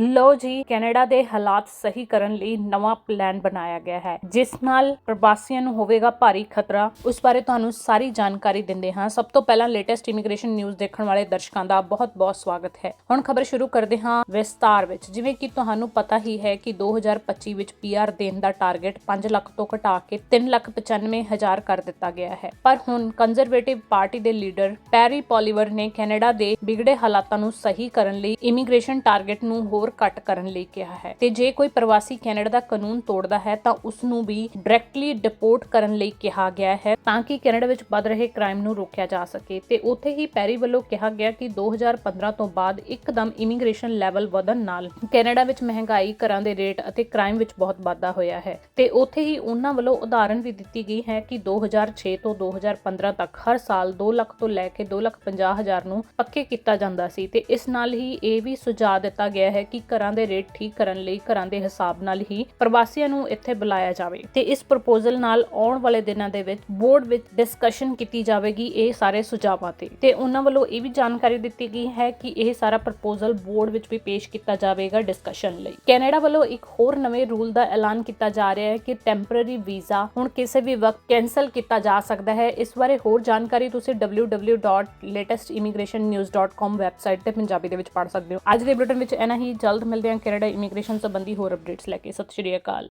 ਲੋ ਜੀ, ਕੈਨੇਡਾ ਦੇ ਹਾਲਾਤ ਸਹੀ ਕਰਨ ਲਈ ਨਵਾਂ ਪਲਾਨ ਬਣਾਇਆ ਗਿਆ ਹੈ। ਜਿਸ ਨਾਲ ਪ੍ਰਵਾਸੀਆਂ ਨੂੰ ਹੋਵੇਗਾ ਭਾਰੀ ਖਤਰਾ। ਉਸ ਬਾਰੇ ਤੁਹਾਨੂੰ ਸਾਰੀ ਜਾਣਕਾਰੀ ਦਿੰਦੇ ਹਾਂ। ਸਭ ਤੋਂ ਪਹਿਲਾਂ ਲੇਟੈਸਟ ਇਮੀਗ੍ਰੇਸ਼ਨ ਨਿਊਜ਼ ਦੇਖਣ ਵਾਲੇ ਦਰਸ਼ਕਾਂ ਦਾ ਬਹੁਤ-ਬਹੁਤ ਸਵਾਗਤ ਹੈ। ਹੁਣ ਖਬਰ ਸ਼ੁਰੂ ਕਰਦੇ ਹਾਂ ਵਿਸਤਾਰ ਵਿੱਚ। ਜਿਵੇਂ ਕਿ ਤੁਹਾਨੂੰ ਪਤਾ ਹੀ ਹੈ ਕਿ 2025 ਵਿੱਚ ਪੀਆਰ ਦੇਣ ਦਾ ਟਾਰਗੇਟ 5 ਲੱਖ ਤੋਂ ਘਟਾ ਕੇ 3 ਲੱਖ 95 ਹਜ਼ਾਰ ਕਰ ਦਿੱਤਾ ਗਿਆ ਹੈ। ਪਰ ਹੁਣ ਕੰਜ਼ਰਵੇਟਿਵ ਪਾਰਟੀ ਦੇ ਲੀਡਰ ਪੈਰੀ ਪੋਲੀਵਰ ਨੇ ਕੈਨੇਡਾ ਦੇ ਵਿਗੜੇ ਹਾਲਾਤਾਂ ਨੂੰ ਸਹੀ ਕਰਨ ਲਈ ਇਮੀਗ੍ਰੇਸ਼ਨ ਟਾਰਗੇਟ ਨੂੰ ਹੋਰ ਘੱਟ ਕਰਨ ਲਈ ਕਿਹਾ ਹੈ। ਤੇ ਜੇ ਕੋਈ ਪ੍ਰਵਾਸੀ ਕੈਨੇਡਾ ਦਾ ਕਾਨੂੰਨ ਤੋੜਦਾ ਹੈ, ਤਾਂ ਉਸ ਨੂੰ ਵੀ ਡਾਇਰੈਕਟਲੀ ਡਿਪੋਰਟ ਕਰਨ ਲਈ ਕਿਹਾ ਗਿਆ ਹੈ ਤਾਂ ਕਿ ਕੈਨੇਡਾ ਵਿੱਚ ਵੱਧ ਰਹੇ ਕ੍ਰਾਈਮ ਨੂੰ ਰੋਕਿਆ ਜਾ ਸਕੇ। ਤੇ ਉੱਥੇ ਹੀ ਪੈਰੀ ਵੱਲੋਂ ਕਿਹਾ ਗਿਆ ਕਿ 2015 ਤੋਂ ਬਾਅਦ ਇੱਕਦਮ ਇਮੀਗ੍ਰੇਸ਼ਨ ਲੈਵਲ ਵਧਣ ਨਾਲ ਕੈਨੇਡਾ ਵਿੱਚ ਮਹਿੰਗਾਈ, ਘਰਾਂ ਦੇ ਰੇਟ ਅਤੇ ਕ੍ਰਾਈਮ ਵਿੱਚ ਬਹੁਤ ਵਾਧਾ ਹੋਇਆ ਹੈ। ਤੇ ਉੱਥੇ ਹੀ ਉਹਨਾਂ ਵੱਲੋਂ ਉਦਾਹਰਣ ਵੀ ਦਿੱਤੀ ਗਈ ਹੈ ਕਿ 2006 ਤੋਂ 2015 ਤੱਕ ਹਰ ਸਾਲ 2 ਲੱਖ ਤੋਂ ਲੈ ਕੇ 2 ਲੱਖ 50 ਹਜ਼ਾਰ ਨੂੰ ਪੱਕੇ ਕੀਤਾ ਜਾਂਦਾ ਸੀ। ਤੇ ਇਸ ਨਾਲ ਹੀ ਇਹ ਵੀ ਸੁਝਾਅ ਦਿੱਤਾ ਗਿਆ ਹੈ ਕਿ ਕਿ ਘਰਾਂ ਦੇ ਰੇਟ ਠੀਕ ਕਰਨ ਲਈ ਘਰਾਂ ਦੇ ਹਿਸਾਬ ਨਾਲ ਹੀ ਪ੍ਰਵਾਸੀਆਂ ਨੂੰ ਇੱਥੇ ਬੁਲਾਇਆ ਜਾਵੇ। ਤੇ ਇਸ ਪ੍ਰਪੋਜ਼ਲ ਨਾਲ ਆਉਣ ਵਾਲੇ ਦਿਨਾਂ ਦੇ ਵਿੱਚ ਬੋਰਡ ਵਿੱਚ ਡਿਸਕਸ਼ਨ ਕੀਤੀ ਜਾਵੇਗੀ ਇਹ ਸਾਰੇ ਸੁਝਾਵਾਂ ਤੇ। ਤੇ ਉਹਨਾਂ ਵੱਲੋਂ ਇਹ ਵੀ ਜਾਣਕਾਰੀ ਦਿੱਤੀ ਗਈ ਹੈ ਕਿ ਇਹ ਸਾਰਾ ਪ੍ਰਪੋਜ਼ਲ ਬੋਰਡ ਵਿੱਚ ਵੀ ਪੇਸ਼ ਕੀਤਾ ਜਾਵੇਗਾ ਡਿਸਕਸ਼ਨ ਲਈ। ਕੈਨੇਡਾ ਵੱਲੋਂ ਇੱਕ ਹੋਰ ਨਵੇਂ ਰੂਲ ਦਾ ਐਲਾਨ ਕੀਤਾ ਜਾ ਰਿਹਾ ਹੈ ਕਿ ਟੈਂਪਰੇਰੀ ਵੀਜ਼ਾ ਹੁਣ ਕਿਸੇ ਵੀ ਵਕਤ ਕੈਨਸਲ ਕੀਤਾ ਜਾ ਸਕਦਾ ਹੈ। ਇਸ ਬਾਰੇ ਹੋਰ ਜਾਣਕਾਰੀ ਤੁਸੀਂ www.latestimmigrationnews.com ਵੈਬਸਾਈਟ ਤੇ ਪੰਜਾਬੀ ਦੇ ਵਿੱਚ ਪੜ੍ਹ ਸਕਦੇ ਹੋ। ਅੱਜ ਦੇ ਬੁਲੇਟਿਨ ਵਿੱਚ ਇਹਨਾਂ ਹੀ। ਜਲਦ ਮਿਲਦੇ ਹਾਂ ਕੈਨੇਡਾ ਇਮੀਗ੍ਰੇਸ਼ਨ ਸੰਬੰਧੀ ਹੋਰ ਅਪਡੇਟਸ ਲੈ ਕੇ। ਸਤਿ ਸ਼੍ਰੀ ਅਕਾਲ।